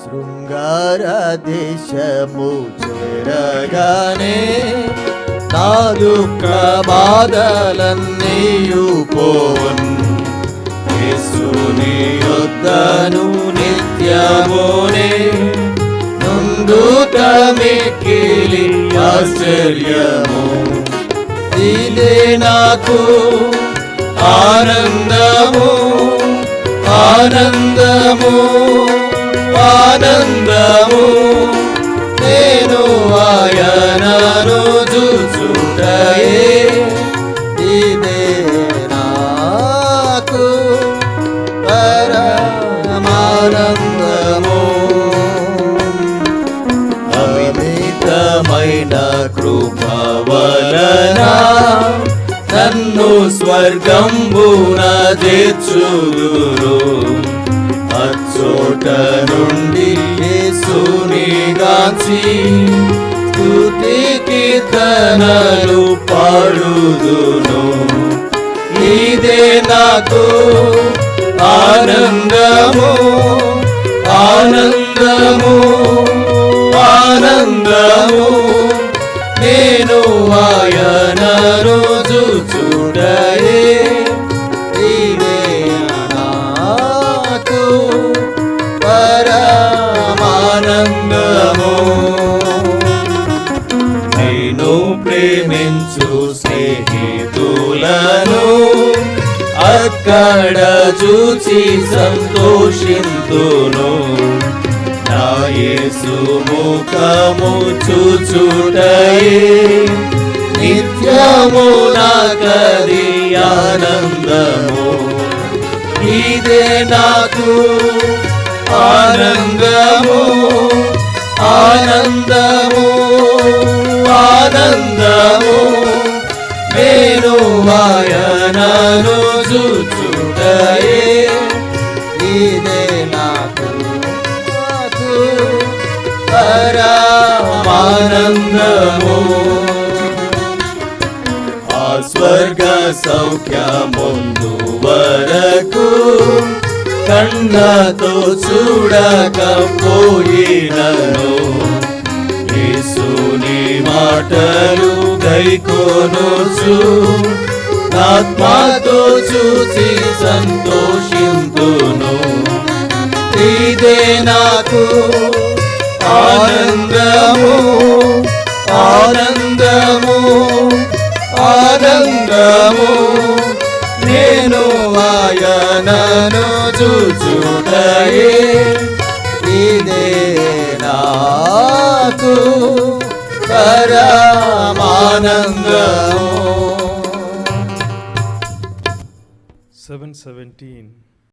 శృంగార దేశము చేరగానే నా దుఃఖ బాధలన్నీయు పోవన్. యేసుని యొద్దను నిత్యమునే నుండుటమిక్కిలి ఆశ్చర్యము. ఇదే నాకు ఆనందము ఆనందము. ఆనందము. నేను ఆయనను చూచుటయే. ఇదే నాకు పరమానందము. అవినీతమైన కృప వలన నన్ను స్వర్గంబున చేర్చుదురు. అచ్చోట నుండి యేసుని స్తుతి కీర్తనలు పాడుదును. ఇదే నాకు ఆనంద అక్కడ చూచి సంతోషింతును. నాయసు ముఖము చూచుటయే. నిత్యము నాకది ఆనందము. ఇదే నాకు ఆనందము ఆనందము ఆనందము. నేను వాయనను చూచుటయే ఇదే నాకు పరమానందము ఆ స్వర్గ సౌఖ్యముందు వరకు కన్నతో చూడకపోయినను యేసుని మాటలు గైకోనొచ్చు ఆత్మతో చూసి సంతోషింతును. ఇదే నాకు ఆనందము ఆనందము ఆనందము. నేను ఆయనను చూచుటయే ఇదే నాకు పరమానందము. 717